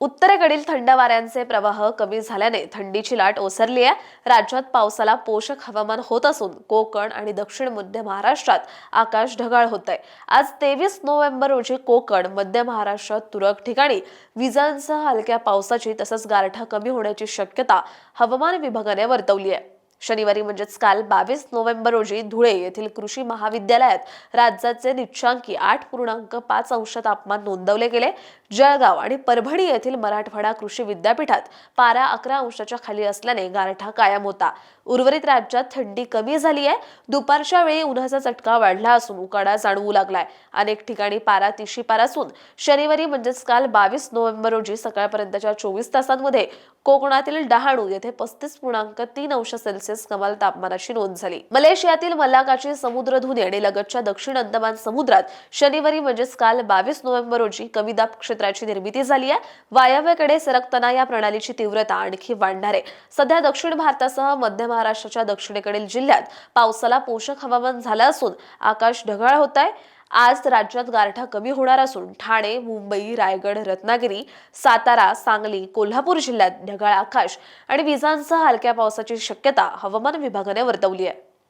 उत्तरेकडील थंड वाऱ्यांचे प्रवाह कमी झाल्याने थंडीची लाट ओसरली आहे. राज्यात पावसाला पोषक हवामान होत असून कोकण आणि दक्षिण मध्य महाराष्ट्रात आकाश ढगाळ होत आहे आज तेवीस नोव्हेंबर रोजी कोकण मध्य महाराष्ट्रात तुरळक ठिकाणी विजांसह हलक्या पावसाची तसंच गारठा कमी होण्याची शक्यता हवामान विभागाने वर्तवली आहे. शनिवारी म्हणजेच काल बावीस नोव्हेंबर रोजी धुळे येथील कृषी महाविद्यालयात राज्याचे निच्चांकी आठ पूर्णांक पाच अंश तापमान नोंदवले गेले. जळगाव आणि परभणी येथील मराठवाडा कृषी विद्यापीठात पारा अकरा अंशाच्या खाली असल्याने गारठा कायम होता. उर्वरित राज्यात थंडी कमी झाली आहे. दुपारच्या वेळी उन्हाचा चटका वाढला असून उकाडा जाणवू लागलाय. अनेक ठिकाणी पारा तिशी पार असून शनिवारी म्हणजेच काल बावीस नोव्हेंबर रोजी सकाळपर्यंतच्या चोवीस तासांमध्ये कोकणातील डहाणू येथे पस्तीस पूर्णांक तीन अंश सेल्सिअस कमाल तापमानाची नोंद झाली. मलेशियातील मलाकाची समुद्रधुनी आणि लगतच्या दक्षिण अंदमान समुद्रात शनिवारी म्हणजेच काल बावीस नोव्हेंबर रोजी कमी दाब क्षेत्राची निर्मिती झाली आहे. वायव्येकडे सरकताना या प्रणालीची तीव्रता आणखी वाढणार आहे. सध्या दक्षिण भारतासह मध्य महाराष्ट्राच्या दक्षिणेकडील जिल्ह्यात पावसाला पोषक हवामान झालं असून आकाश ढगाळ होत आहे. आज राज्यात गारठा कमी होणार असून ठाणे मुंबई रायगड रत्नागिरी सातारा सांगली कोल्हापूर जिल्ह्यात ढगाळ आकाश आणि विजांसह हलक्या पावसाची शक्यता हवामान विभागाने वर्तवली आहे.